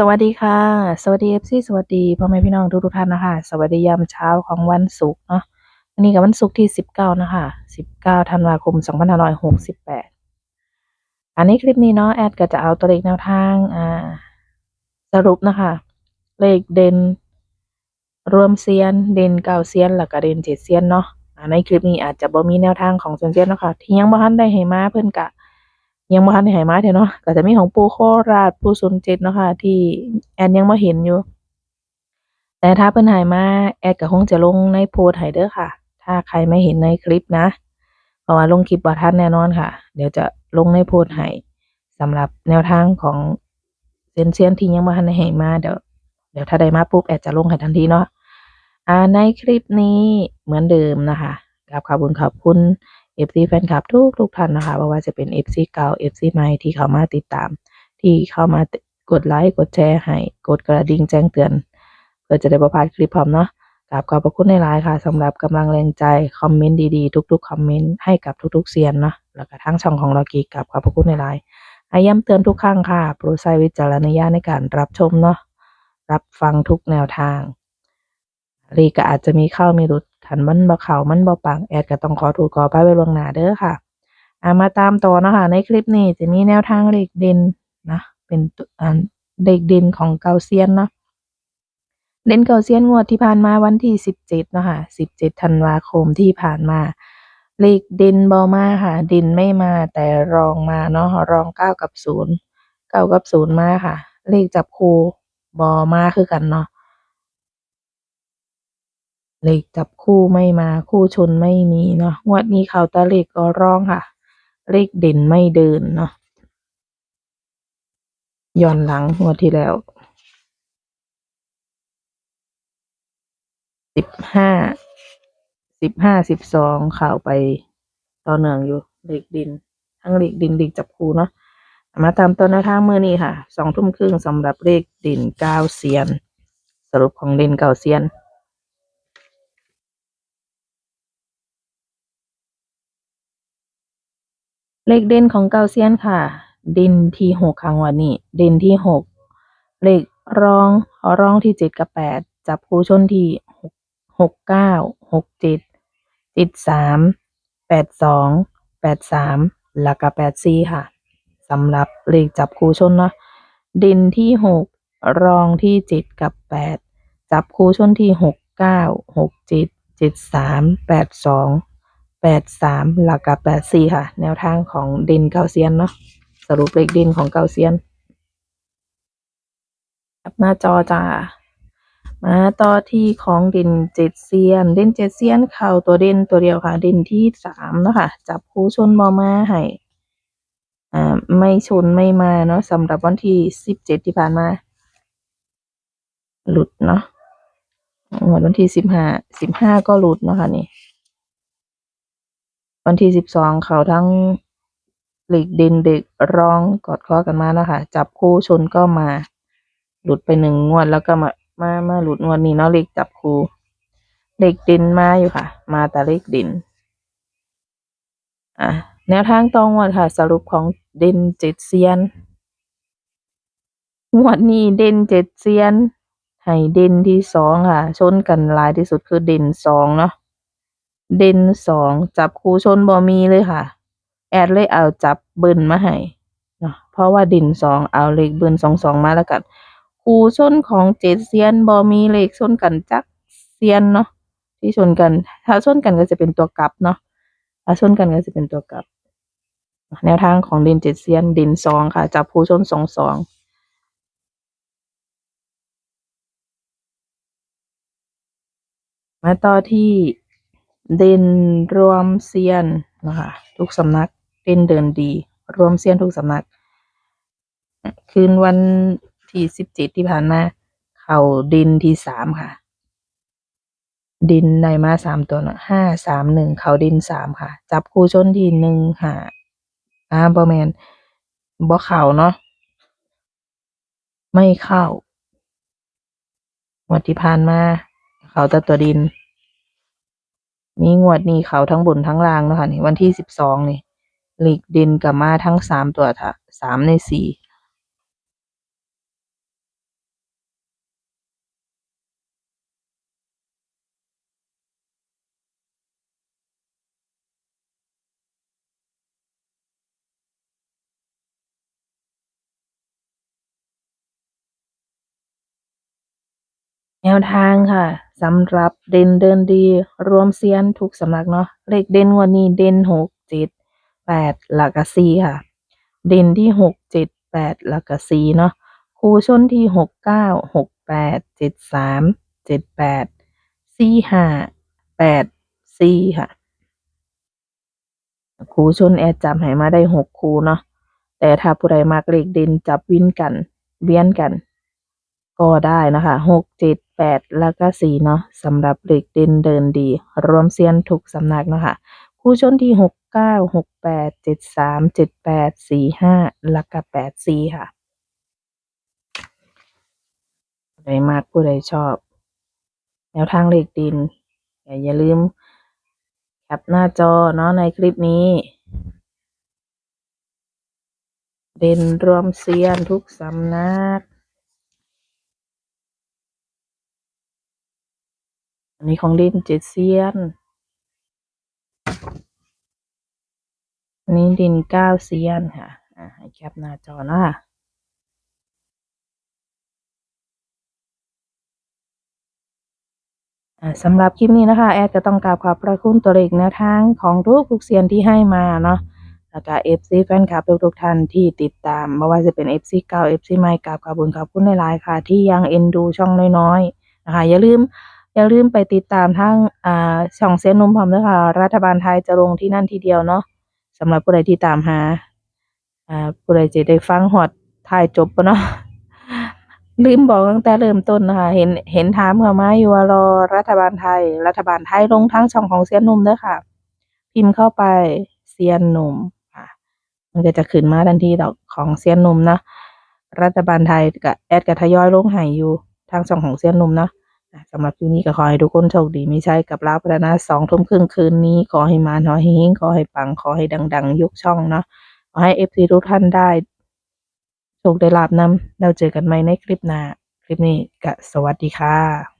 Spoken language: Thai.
สวัสดีค่ะ สวัสดีเอฟซีสวัสดีพ่อแม่พี่น้องทุกทุกท่านนะคะสวัสดียามเช้าของวันศุกร์เนาะวันนี้กับวันศุกร์ที่สิบเก้านะคะสิบเก้าธันวาคมสองพันห้าร้อยหกสิบแปดอันนี้คลิปนี้เนาะแอดก็จะเอาตัวเลขแนวทางอ่าสรุปนะคะ เลขเด่นรวมเซียน เด่นเก้าเซียนแล้วก็เด่นเจ็ดเซียนเนาะในคลิปนี้อาจจะบ่มีแนวทางของเซียนเซียนเนาะค่ะที่ยังบ่ทันได้ให้มาเพิ่อนกะ ยังบ่ทันได้ให้มาเท่าเนาะก็จะมีของปูโคราชปู่ศูนเจ็ดเนาะค่ะที่แอดยังบ่เห็นอยู่ แต่ถ้าเพิ่นให้มาแอดก็คงจะลงในโพสต์ให้เด้อค่ะ ถ้าใครไม่เห็นในคลิปนะเพราะว่าลงคลิปบ่ทันแน่นอนค่ะ เดี๋ยวจะลงในโพสต์ให้สำหรับแนวทางของเซนเซียนที่ยังบ่ทันได้ให้มาเดี๋ยวเดี๋ยวถ้าได้มาปุ๊บแอดจะลงให้ทันทีเนาะอ่าในคลิปนี้เหมือนเดิมนะคะกราบขอบคุณขอบคุณ FC แฟนคลับทุกทุกท่านนะคะไม่ว่าจะเป็น FC เก่า FC ใหม่ที่เข้ามาติดตาม ที่เข้ามากดไลค์กดแชร์ให้กดกระดิ่งแจ้งเตือน เพื่อจะได้ประพาดคลิปพร้อมเนาะกราบขอบพระคุณในไลน์ค่ะสำหรับกำลังแรงใจ คอมเมนต์ดีๆ ทุกๆ คอมเมนต์ให้กับทุกๆเซียนเนาะแล้วก็ทั้งช่องของเรากีกับขอบพระคุณในไลน์อาย้ำเตือนทุกครั้งค่ะ โปรดใช้วิจารณญาณในการรับชมเนาะรับฟังทุกแนวทาง รีก็อาจจะมีเข้ามีหลุดขันมันบ่เข่ามันบ่ปังแอดก็ต้องขอถูกขอไปไว้ล่วงหน้าเด้อค่ะอามาตามต่อเนาะคะในคลิปนี้จะมีแนวทางเลขเด่นนะเป็นเลขเด่นของเกาเซียนเนาะเด่นเกาเซียนงวดที่ผ่านมาวันที่สิบเจ็ดเนาะค่ะสิบเจ็ดธันวาคมที่ผ่านมาเลขเด่นบอมาค่ะเด่นไม่มาแต่รองมาเนาะรองเก้ากับศูนย์เก้ากับศูนย์มาค่ะ เลขจับคู่บอมาคือกันเนาะ เลขจับคู่ไม่มาคู่ชนไม่มีเนาะงวดนี้เขาตาเลขก็ร้องค่ะ เลขเด่นไม่เดินเนาะย้อนหลังงวดที่แล้วสิบห้าสิบห้าสิบสองข่าวไปต่อเนื่องอยู่เลขดิน ทั้งเลขดินเลขจับคู่เนาะมาตามต้นนวทางมือนี้ค่ะสองทุ่มครึ่งสำหรับเลขดินเก้าเซียน สรุปของเด่นเก้าเซียน เลขเด่นของเกาเซียนค่ะ เด่นที่หกครั้งวันนี้ เด่นที่หกเลขรองรองที่เจ็ดกับแปดจับคู่ชนที่หกหกเก้าหกเจ็ดเจ็ดสามแปดสองแปดสามแล้วก็แปดสี่ค่ะสำหรับเลขจับคู่ชนเนาะเด่นที่หกรองที่เจ็ดกับแปดจับคู่ชนที่หกเก้าหกเจ็ดเจ็ดสามแปดสอง แปดสามหลักกับแปดสี่ค่ะ แนวทางของเด่นเกาเซียนเนาะสรุปเลขเด่นของเกาเซียนับหน้าจอจ้ามาต่อที่ของเด่นเจ็ดเซียน เด่นเจ็ดเซียนเข่าตัวเด่นตัวเดียวค่ะ เด่นที่สามเนาะค่ะ จับคู่ชนมอมาให้อ่าไม่ชนไม่มาเนาะสำหรับวันที่สิบเจ็ดที่ผ่านมา หลุดเนาะวดวันที่สิบห้าสิบห้าก็หลุดเนาะค่ะนี่ วันที่สิบสองเขาทั้งเหล็กเด่นเด็กร้องกอดคอกันมาแล้วค่ะจับคู่ชนก็มา หลุดไปหนึ่งงวดแล้วก็มามามาหลุดงวดนี้เนาะเลขจับคู่เลขเด่นมาอยู่ค่ะ มาแต่เลขเด่นอะแนวทางตองวดค่ะ สรุปของเด่นเจ็ดเซียนงวดนี้เด่นเจ็ดเซียนให้เด่นที่สองค่ะ ชนกันหลายที่สุดคือเด่นสองเนาะ เด่นสองจับคู่ชนบ่มีเลยค่ะ แอดเลยเอาจับเบิ้ลมาให้เนาะเพราะว่าเด่นสองเอาเลขเบิ้ลสองสองมาแล้วกันคู่ชนของเจ็ดเซียนบ่มีเลขชนกันจักเซียนเนาะที่ชนกัน ถ้าชนกันก็จะเป็นตัวกลับเนาะถ้าชนกันก็จะเป็นตัวกลับ แนวทางของเด่นเจ็ดเซียนเด่นสองค่ะ จับคู่ชนสองสองมาต่อที่ เด่นรวมเซียนนะคะทุกสำนักเด่นเดินดี รวมเซียนทุกสำนัก คืนวันที่สิบเจ็ดที่ผ่านมา เข่าดินที่สามค่ะ ดินในมาสามตัวนะห้าสามหนึ่งเข่าดินสามค่ะ จับคู่ชนที่หนึ่งหาอ่าบอแมนบอเข่าเนาะไม่เข้างวดที่ผ่านมา เขาแต่ตัวดิน มีงวดนี้เขาทั้งบนทั้งล่างเนาะค่ะนี่วันที่สิบสองนี่หลีกดินกับมาทั้งสามตัวค่ะสามในสี่ แนวทางค่ะสำหรับเด่นเดินดี รวมเซียนทุกสำนักเนาะเลขเด่นงวันนี้เด่นหกเจ็ดแปดแล้วก็สี่ค่ะ เด่นที่หกเจ็ดแปดแล้วก็สี่เนาะคูชนที่หกเก้าหกแปดเจ็ดสามเจ็ดแปดสี่ห้าแปดสี่ค่ะครูชนแอดจับให้มาได้หกครูเนาะแต่ถ้าผู้ใดมักเลขเด่นจับวินกันเวียนกัน ก็ได้นะคะหกเจ็ดแปดแล้วก็สี่เนาะสำหรับเลขเด่นเดินดี รวมเซียนทุกสำนักเนาะคะครูชนที่หกเก้าหกแปดเจ็ดสามเจ็ดแปดสี่ห้าแล้วก็แปดสี่ค่ะผู้ใดมักผู้ใดชอบ แนวทางเหลขดินอย่าอย่าลืมแคปหน้าจอเนาะในคลิปนี้ เด่นรวมเซียนทุกสำนัก อันนี้ของเด่นเจ็ดเซียน อันนี้ด่นเก้าเซียนค่ะ อ่าให้แคปหน้าจอเนาะค่ะอ่าสำหรับคลิปนี้นะคะ แอดก็ต้องกราบขอบพระคุณตัวเลขแนวทางของทุกทุกเซียนที่ให้มาเนาะแล้วก็ FC แฟนคลับทุกๆท่านที่ติดตามไม่ว่าจะเป็น FC เก่า FC ใหม่กราบขอบคุณขอบคุณในหลายค่ะ ที่ยังเอ็นดูช่องน้อยๆนะคะอย่าลืม อย่าลืมไปติดตามทั้งอ่าช่องเซียนนุ่มพร้อมด้วยค่ะ รัฐบาลไทยจะลงที่นั่นทีเดียวเนาะสำหรับผู้ใดที่ตามหาอ่าผู้ใดจะได้ฟังฮอดท้ายจบปะเนาะลืมบอกตั้งแต่เริ่มต้นนะคะ เห็นเห็นถามเข้ามาอยู่ว่ารอรัฐบาลไทย รัฐบาลไทยลงทั้งช่องของเซียนหนุ่มเด้อค่ะ พิมพ์เข้าไปเซียนหนุ่มค่ะ มันก็จะขึ้นมาทันทีดอกของเซียนหนุ่มนะรัฐบาลไทยกับแอดกับทยอยลงหายอยู่ทางช่องของเซียนหนุ่มเนาะ สำหรับคืนนี้ก็ขอให้ทุกคนโชคดีไม่ใช่กับลาพัฒนาสองทุ่มครึ่งคืนนี้ ขอให้มาขอให้เฮงขอให้ปังขอให้ดัง ๆ ยกช่องเนาะขอให้เอฟซีทุกท่านได้โชคได้ลาบนำเราเจอกันใหม่ในคลิปหน้า คลิปนี้ก็สวัสดีค่ะ